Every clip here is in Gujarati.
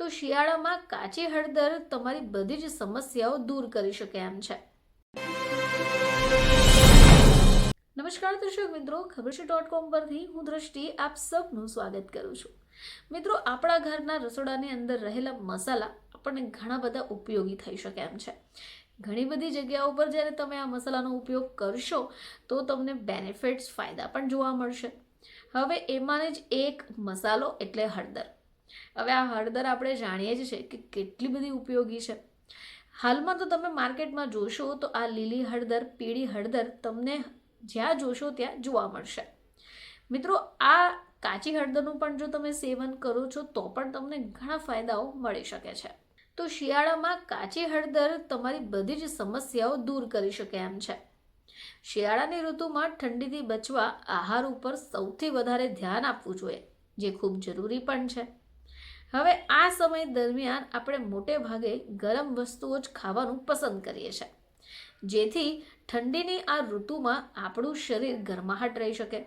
તો શિયાળામાં કાચી હળદર તમારી બધી જ સમસ્યાઓ દૂર કરી શકે એમ છે. નમસ્કાર દર્શક મિત્રો, ખબર છે. ડોટ કોમ પરથી હું દ્રષ્ટિ આપ સૌનું સ્વાગત કરું છું. મિત્રો, આપણા ઘરના રસોડાની અંદર રહેલા મસાલા આપણને ઘણા બધા ઉપયોગી થઈ શકે એમ છે. ઘણી બધી જગ્યાઓ પર જ્યારે તમે આ મસાલાનો ઉપયોગ કરશો, તો તમને બેનિફિટ્સ ફાયદા પણ જોવા મળશે. હવે એમાં જ એક મસાલો એટલે હળદર. હવે આ હળદર આપણે જાણીએ જ છે કે કેટલી બધી ઉપયોગી છે. હાલમાં તો તમે માર્કેટમાં જોશો તો આ લીલી હળદર, પીળી હળદર તમને જ્યાં જોશો ત્યાં જોવા મળશે. મિત્રો, આ કાચી હળદરનું પણ જો તમે સેવન કરો છો તો પણ તમને ઘણા ફાયદાઓ મળી શકે છે. તો શિયાળામાં કાચી હળદર તમારી બધી જ સમસ્યાઓ દૂર કરી શકે એમ છે. શિયાળાની ઋતુમાં ઠંડીથી બચવા આહાર ઉપર સૌથી વધારે ધ્યાન આપવું જોઈએ, જે ખૂબ જરૂરી પણ છે. હવે આ સમય દરમિયાન આપણે મોટે ભાગે ગરમ વસ્તુઓ જ ખાવાનું પસંદ કરીએ છીએ. જેથી ઠંડીની આ ઋતુમાં આપણું શરીર ગરમાહટ રહી શકે.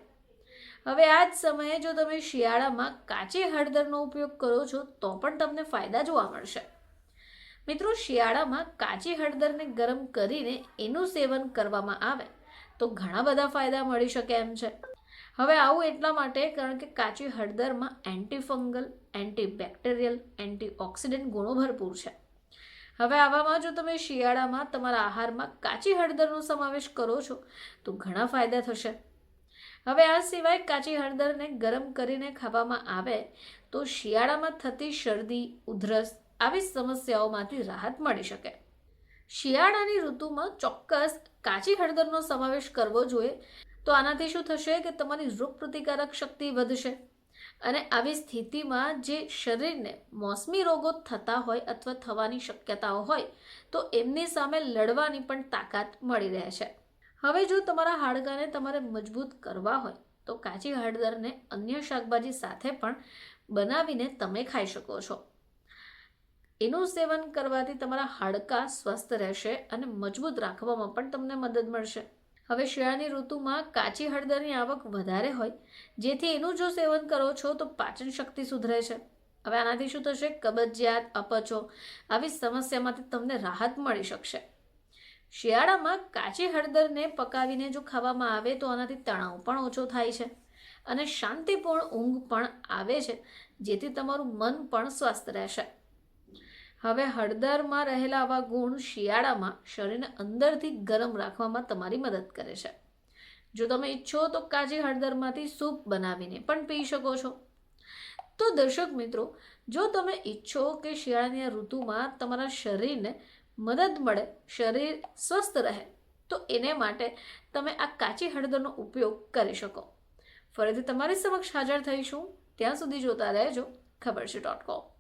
હવે આ જ સમયે જો તમે શિયાળામાં કાચી હળદરનો ઉપયોગ કરો છો, તો પણ તમને ફાયદા જોવા મળશે. મિત્રો, શિયાળામાં કાચી હળદરને ગરમ કરીને એનું સેવન કરવામાં આવે, તો ઘણા બધા ફાયદા મળી શકે એમ છે. હવે આવું એટલા માટે, કારણ કે કાચી હળદરમાં એન્ટીફંગલ એન્ટીબેક્ટેરિયલ એન્ટીઓક્સિડન્ટ ગુણો ભરપૂર છે. હવે આવામાં જો તમે શિયાળામાં તમારા આહારમાં કાચી હળદરનો સમાવેશ કરો છો, તો ઘણા ફાયદા થશે. હવે આ સિવાય કાચી હળદરને ગરમ કરીને ખાવામાં આવે, તો શિયાળામાં થતી શરદી, ઉધરસ આવી સમસ્યાઓમાંથી રાહત મળી શકે. શિયાળાની ઋતુમાં ચોક્કસ કાચી હળદરનો સમાવેશ કરવો જોઈએ તો આનાથી શું થશે કે તમારી રોગ પ્રતિકારક શક્તિ વધશે. અને આવી સ્થિતિમાં જે શરીરને મોસમી રોગો થતા હોય અથવા થવાની શક્યતાઓ હોય, તો એમની સામે લડવાની પણ તાકાત મળી રહે છે. હવે જો તમારા હાડકાને તમારે મજબૂત કરવા હોય, તો કાચી હળદરને અન્ય શાકભાજી સાથે પણ બનાવીને તમે ખાઈ શકો છો. એનું સેવન કરવાથી તમારા હાડકાં સ્વસ્થ રહેશે અને મજબૂત રાખવામાં પણ તમને મદદ મળશે. હવે શિયાળાની ઋતુમાં કાચી હળદરની આવક વધારે હોય, જેથી એનું જો સેવન કરો છો તો પાચન શક્તિ સુધરે છે. હવે આનાથી શું થશે? કબજિયાત, અપચો આવી સમસ્યામાંથી તમને રાહત મળી શકશે. શિયાળામાં કાચી હળદરને પકાવીને જો ખાવામાં આવે તો આનાથી તણાવ પણ ઓછો થાય છે અને શાંતિપૂર્ણ ઊંઘ પણ આવે છે, જેથી તમારું મન પણ સ્વસ્થ રહેશે. હવે હળદરમાં રહેલા આવા ગુણ શિયાળામાં શરીરને અંદરથી ગરમ રાખવામાં તમારી મદદ કરે છે. જો તમે ઈચ્છો તો કાચી હળદરમાંથી સૂપ બનાવીને પણ પી શકો છો. તો દર્શક મિત્રો, જો તમે ઈચ્છો કે શિયાળાની ઋતુમાં તમારા શરીરને મદદ મળે, શરીર સ્વસ્થ રહે, તો એને માટે તમે આ કાચી હળદરનો ઉપયોગ કરી શકો. ફરીથી તમારી સમક્ષ હાજર થઈશું. ત્યાં સુધી જોતા રહેજો. ખબર છે ડોટ કોમ